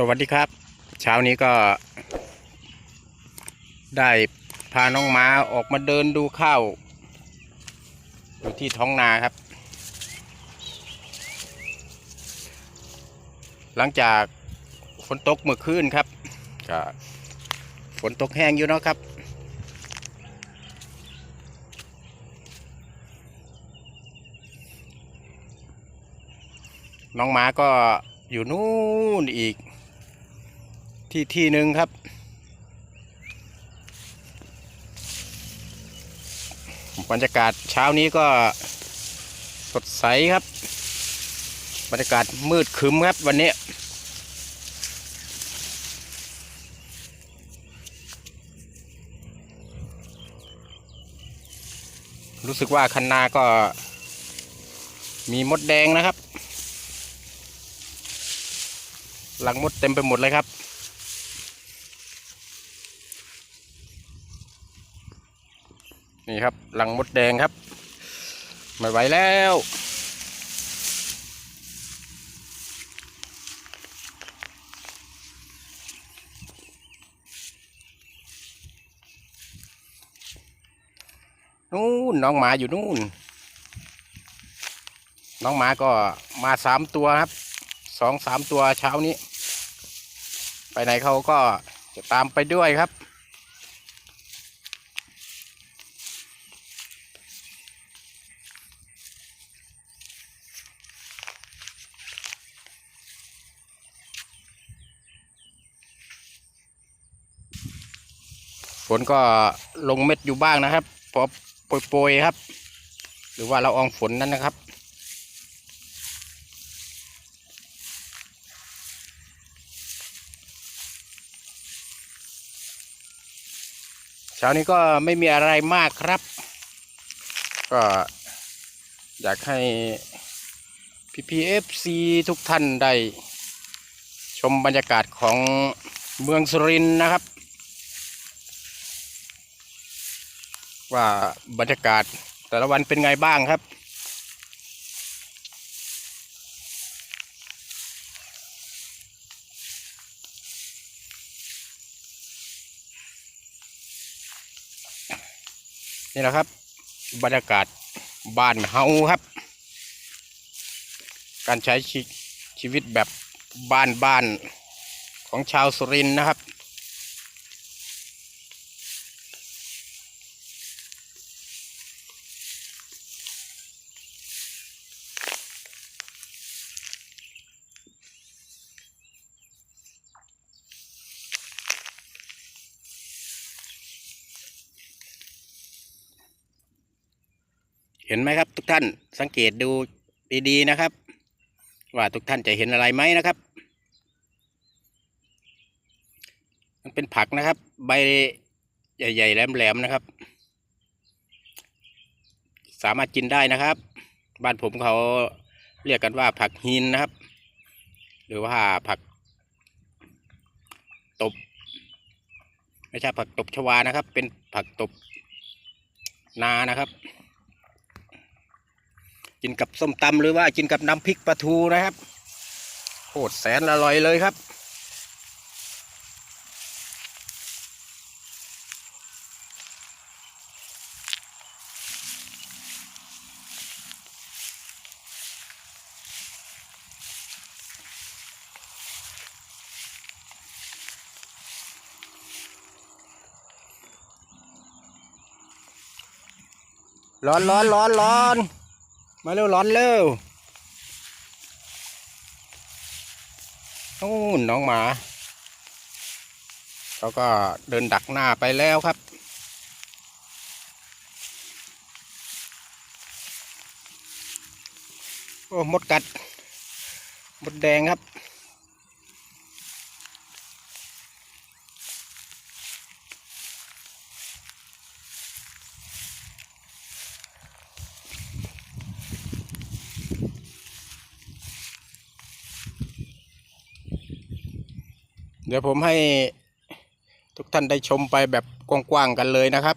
สวัสดีครับ เช้านี้ก็ ได้พาน้องม้าออกมาเดินดูข้าวอยู่ที่ท้องนาครับ หลังจากฝนตกเมื่อคืนครับก็ฝนตกแห้งอยู่เนาะครับ น้องหมาก็อยู่นู่นอีก ที่ที่หนึ่งครับ บรรยากาศเช้านี้ก็สดใสครับ บรรยากาศมืดครึ้มครับวันนี้รู้สึกว่าคันนาก็มีมดแดงนะครับ หลังมดเต็มไปหมดเลยครับ นี่ครับหลังมดแดงครับไม่ไหวแล้ว นู่นน้องหมาอยู่นู่น น้องหมาก็มาสามตัวครับสองสามตัวเช้านี้ ไปไหนเขาก็จะตามไปด้วยครับ ฝนก็ลงเม็ดอยู่บ้างนะครับพอโปรยๆครับ หรือว่าเราอองฝนนั่นนะครับ เช้านี้ก็ไม่มีอะไรมากครับ ก็อยากให้พีพีเอฟซีทุกท่านได้ชมบรรยากาศของเมืองสุรินทร์นะครับ ว่าบรรยากาศแต่ละวันเป็นไงบ้างครับ นี่แหละครับ บรรยากาศบ้านเฮาครับ การใช้ชีชวิตแบบบ้านบ้านๆของชาวสุรินทร์นะครับ เห็นไหมครับ ทุกท่านสังเกตดูดีๆนะครับ ว่าทุกท่านจะเห็นอะไรไหมนะครับมันเป็นผักนะครับ ใบใหญ่ๆแหลมๆนะครับ สามารถกินได้นะครับ บ้านผมเขาเรียกกันว่าผักหินนะครับ หรือว่าผักตบไม่ใช่ผักตบชวานะครับ เป็นผักตบนานะครับ กินกับส้มตำหรือว่ากินกับน้ำพริกปลาทูนะครับโคตรแสนอร่อยเลยครับ ร้อนร้อนร้อนร้อน มาเร็วร้อนเร็วนู่นน้องหมาเขาก็เดินดักหน้าไปแล้วครับ โอ้มดกัด มดแดงครับ เดี๋ยวผมให้ทุกท่านได้ชมไปแบบกว้างๆกันเลยนะครับ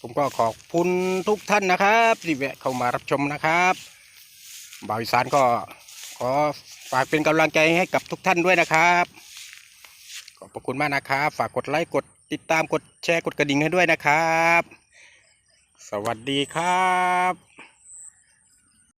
ผมก็ขอบคุณทุกท่านนะครับที่แวะเข้ามารับชมนะครับบ่าวอีสานก็ขอฝากเป็นกำลังใจให้กับทุกท่านด้วยนะครับขอบพระคุณมากนะครับ ฝากกดไลค์กดติดตามกดแชร์กดกระดิ่งให้ด้วยนะครับ สวัสดีครับ